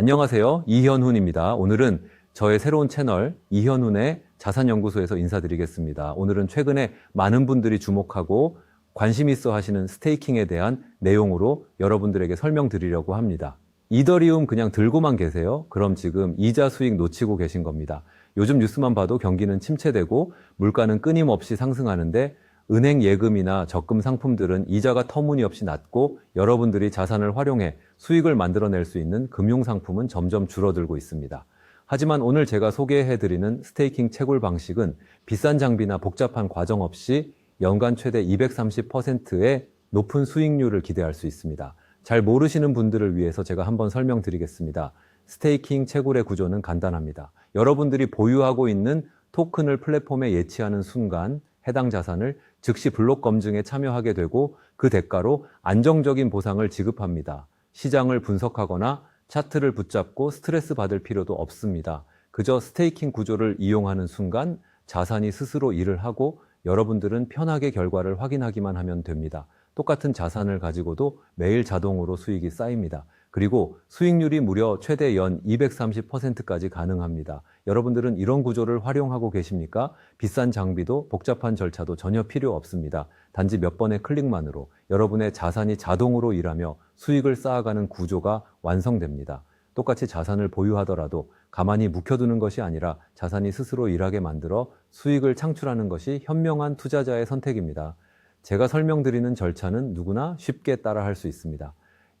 안녕하세요. 이현훈입니다. 오늘은 저의 새로운 채널 이현훈의 자산연구소에서 인사드리겠습니다. 오늘은 최근에 많은 분들이 주목하고 관심 있어 하시는 스테이킹에 대한 내용으로 여러분들에게 설명드리려고 합니다. 이더리움 그냥 들고만 계세요? 그럼 지금 이자 수익 놓치고 계신 겁니다. 요즘 뉴스만 봐도 경기는 침체되고 물가는 끊임없이 상승하는데 은행 예금이나 적금 상품들은 이자가 터무니없이 낮고 여러분들이 자산을 활용해 수익을 만들어낼 수 있는 금융 상품은 점점 줄어들고 있습니다. 하지만 오늘 제가 소개해드리는 스테이킹 채굴 방식은 비싼 장비나 복잡한 과정 없이 연간 최대 230%의 높은 수익률을 기대할 수 있습니다. 잘 모르시는 분들을 위해서 제가 한번 설명드리겠습니다. 스테이킹 채굴의 구조는 간단합니다. 여러분들이 보유하고 있는 토큰을 플랫폼에 예치하는 순간 해당 자산을 즉시 블록 검증에 참여하게 되고 그 대가로 안정적인 보상을 지급합니다. 시장을 분석하거나 차트를 붙잡고 스트레스 받을 필요도 없습니다. 그저 스테이킹 구조를 이용하는 순간 자산이 스스로 일을 하고 여러분들은 편하게 결과를 확인하기만 하면 됩니다. 똑같은 자산을 가지고도 매일 자동으로 수익이 쌓입니다. 그리고 수익률이 무려 최대 연 230%까지 가능합니다. 여러분들은 이런 구조를 활용하고 계십니까? 비싼 장비도 복잡한 절차도 전혀 필요 없습니다. 단지 몇 번의 클릭만으로 여러분의 자산이 자동으로 일하며 수익을 쌓아가는 구조가 완성됩니다. 똑같이 자산을 보유하더라도 가만히 묵혀두는 것이 아니라 자산이 스스로 일하게 만들어 수익을 창출하는 것이 현명한 투자자의 선택입니다. 제가 설명드리는 절차는 누구나 쉽게 따라 할 수 있습니다.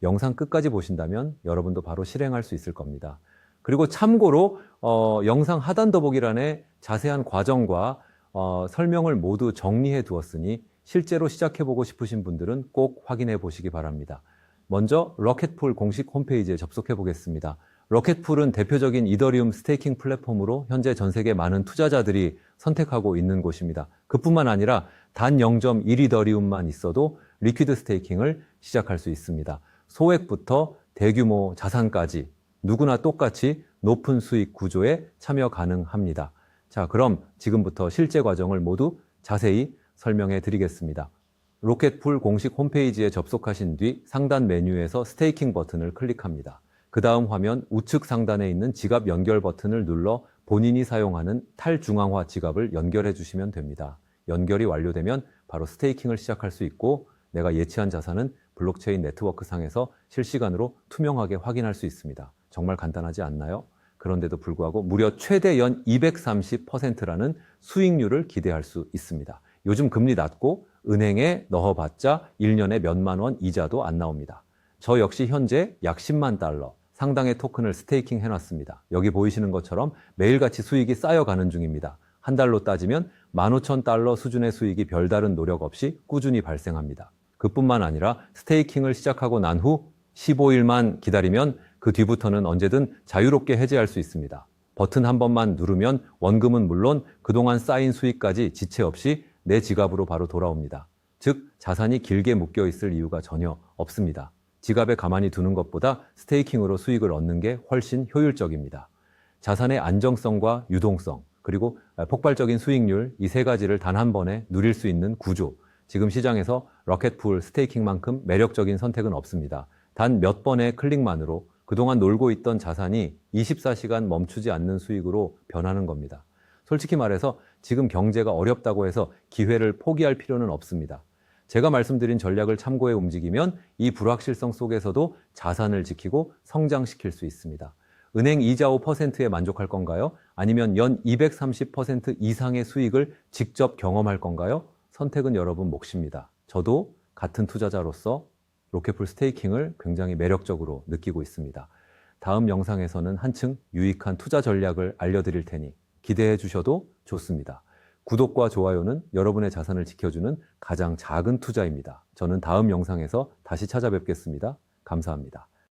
영상 끝까지 보신다면 여러분도 바로 실행할 수 있을 겁니다. 그리고 참고로 어, 영상 하단 더보기란에 자세한 과정과 어, 설명을 모두 정리해 두었으니 실제로 시작해 보고 싶으신 분들은 꼭 확인해 보시기 바랍니다. 먼저 로켓풀 공식 홈페이지에 접속해 보겠습니다. 로켓풀은 대표적인 이더리움 스테이킹 플랫폼으로 현재 전 세계 많은 투자자들이 선택하고 있는 곳입니다. 그뿐만 아니라 단 0.1이더리움만 있어도 리퀴드 스테이킹을 시작할 수 있습니다. 소액부터 대규모 자산까지 누구나 똑같이 높은 수익 구조에 참여 가능합니다. 자, 그럼 지금부터 실제 과정을 모두 자세히 설명해 드리겠습니다. 로켓풀 공식 홈페이지에 접속하신 뒤 상단 메뉴에서 스테이킹 버튼을 클릭합니다. 그 다음 화면 우측 상단에 있는 지갑 연결 버튼을 눌러 본인이 사용하는 탈중앙화 지갑을 연결해 주시면 됩니다. 연결이 완료되면 바로 스테이킹을 시작할 수 있고 내가 예치한 자산은 블록체인 네트워크 상에서 실시간으로 투명하게 확인할 수 있습니다. 정말 간단하지 않나요? 그런데도 불구하고 무려 최대 연 230%라는 수익률을 기대할 수 있습니다. 요즘 금리 낮고 은행에 넣어봤자 1년에 몇만 원 이자도 안 나옵니다. 저 역시 현재 약 10만 달러 상당의 토큰을 스테이킹 해놨습니다. 여기 보이시는 것처럼 매일같이 수익이 쌓여가는 중입니다. 한 달로 따지면 15,000달러 수준의 수익이 별다른 노력 없이 꾸준히 발생합니다. 그뿐만 아니라 스테이킹을 시작하고 난 후 15일만 기다리면 그 뒤부터는 언제든 자유롭게 해지할 수 있습니다. 버튼 한 번만 누르면 원금은 물론 그동안 쌓인 수익까지 지체 없이 내 지갑으로 바로 돌아옵니다. 즉, 자산이 길게 묶여 있을 이유가 전혀 없습니다. 지갑에 가만히 두는 것보다 스테이킹으로 수익을 얻는 게 훨씬 효율적입니다. 자산의 안정성과 유동성, 그리고 폭발적인 수익률 이 세 가지를 단 한 번에 누릴 수 있는 구조. 지금 시장에서 로켓풀 스테이킹만큼 매력적인 선택은 없습니다. 단 몇 번의 클릭만으로 그동안 놀고 있던 자산이 24시간 멈추지 않는 수익으로 변하는 겁니다. 솔직히 말해서 지금 경제가 어렵다고 해서 기회를 포기할 필요는 없습니다. 제가 말씀드린 전략을 참고해 움직이면 이 불확실성 속에서도 자산을 지키고 성장시킬 수 있습니다. 은행 이자 5%에 만족할 건가요? 아니면 연 230% 이상의 수익을 직접 경험할 건가요? 선택은 여러분 몫입니다. 저도 같은 투자자로서 로켓풀 스테이킹을 굉장히 매력적으로 느끼고 있습니다. 다음 영상에서는 한층 유익한 투자 전략을 알려드릴 테니 기대해 주셔도 좋습니다. 구독과 좋아요는 여러분의 자산을 지켜주는 가장 작은 투자입니다. 저는 다음 영상에서 다시 찾아뵙겠습니다. 감사합니다.